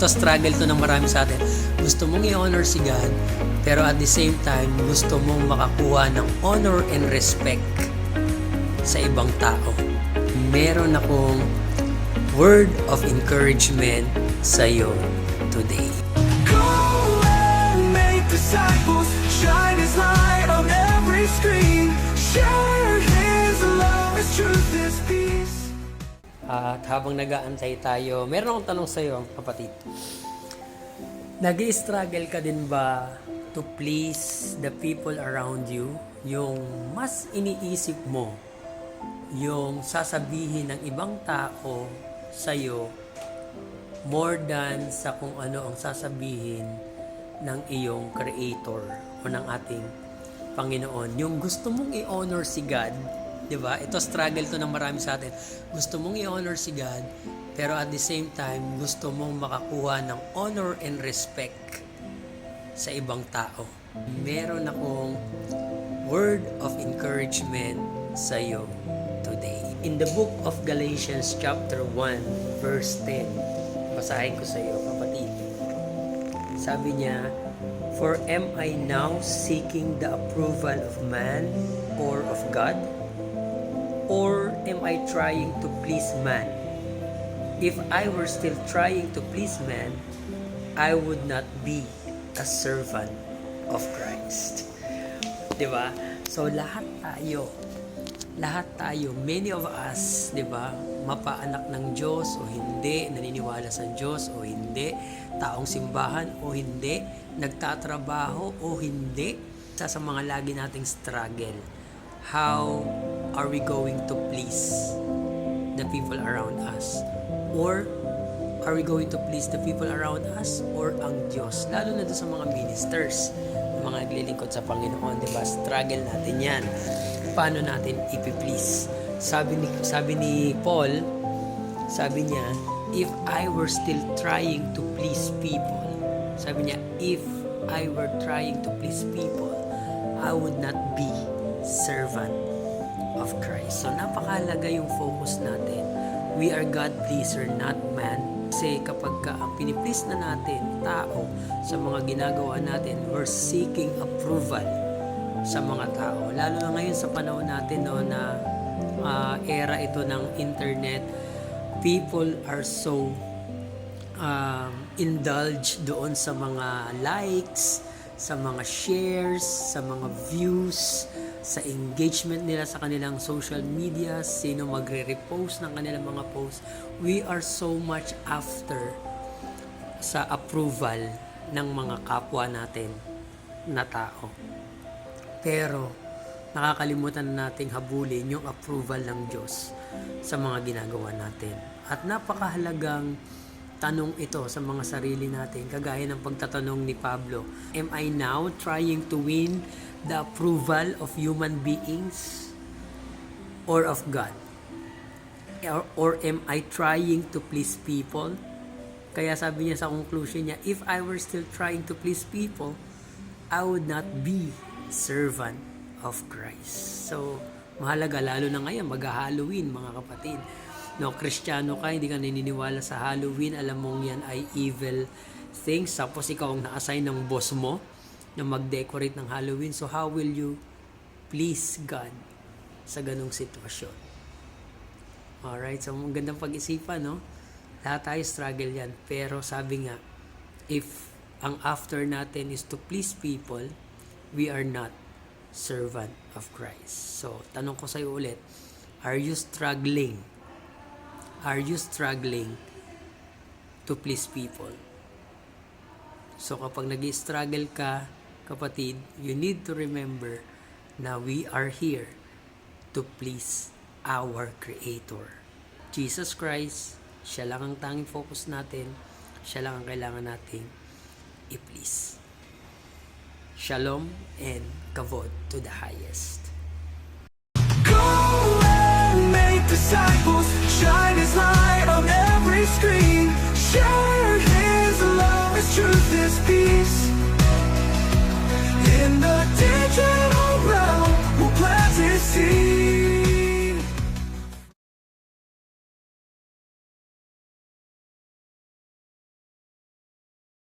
Ito struggle to ng marami sa atin. Gusto mong i-honor si God, pero at the same time, gusto mong makakuha ng honor and respect sa ibang tao. Meron akong word of encouragement sa iyo today. At habang nag-aantay tayo, meron akong tanong sa iyo, kapatid. nag struggle ka din ba to please the people around you? Yung mas iniisip mo, yung sasabihin ng ibang tao sa iyo more than sa kung ano ang sasabihin ng iyong creator o ng ating Panginoon. Yung gusto mong i-honor si God, 'di ba? Ito struggle to ng marami sa atin. Gusto mong i-honor si God, pero at the same time gusto mong makakuha ng honor and respect sa ibang tao. Meron akong word of encouragement sa iyo today. In the book of Galatians chapter 1 verse 10, basahin ko sa iyo kapatid. Sabi niya, For am I now seeking the approval of man or of God? Or am I trying to please man? If I were still trying to please man, I would not be a servant of Christ. 'Di ba? So lahat tayo, lahat tayo, many of us, 'di ba, mapaanak ng Diyos o hindi, naniniwala sa Diyos o hindi, taong simbahan o hindi, nagtatrabaho o hindi, sa sa mga lagi nating struggle. How are we going to please the people around us? Or are we going to please the people around us or ang Diyos? Lalo na doon sa mga ministers, mga naglilingkod sa Panginoon, di ba? Struggle natin yan. Paano natin ipi-please? Sabi ni, sabi ni Paul, sabi niya, if I were still trying to please people, sabi niya, if I were trying to please people, I would not be servant of Christ. So napakahalaga yung focus natin. We are God pleaser, not man. Kasi kapag ka ang piniplease na natin, tao, sa mga ginagawa natin, we're seeking approval sa mga tao. Lalo na ngayon sa panahon natin no, na ah, era ito ng internet, people are so um, indulge doon sa mga likes, sa mga shares, sa mga views, sa engagement nila sa kanilang social media, sino magre-repost ng kanilang mga posts. We are so much after sa approval ng mga kapwa natin na tao. Pero nakakalimutan na nating habulin yung approval ng Diyos sa mga ginagawa natin. At napakahalagang tanong ito sa mga sarili natin, kagaya ng pagtatanong ni Pablo, Am I now trying to win the approval of human beings or of God? Or, or am I trying to please people? Kaya sabi niya sa conclusion niya, if I were still trying to please people, I would not be servant of Christ. So, mahalaga lalo na ngayon, mag-Halloween mga kapatid. No, Kristiyano ka, hindi ka naniniwala sa Halloween, alam mong yan ay evil things. Tapos ikaw ang na-assign ng boss mo na mag-decorate ng Halloween. So, how will you please God sa ganong sitwasyon? Alright, so ang gandang pag-isipan, no? Lahat tayo struggle yan. Pero sabi nga, if ang after natin is to please people, we are not servant of Christ. So, tanong ko sa'yo ulit, are you struggling? Are you struggling to please people? So, kapag nag struggle ka, kapatid, you need to remember na we are here to please our Creator. Jesus Christ, siya lang ang tanging focus natin, siya lang ang kailangan nating i-please. Shalom and kavod to the highest. Disciples, shine His light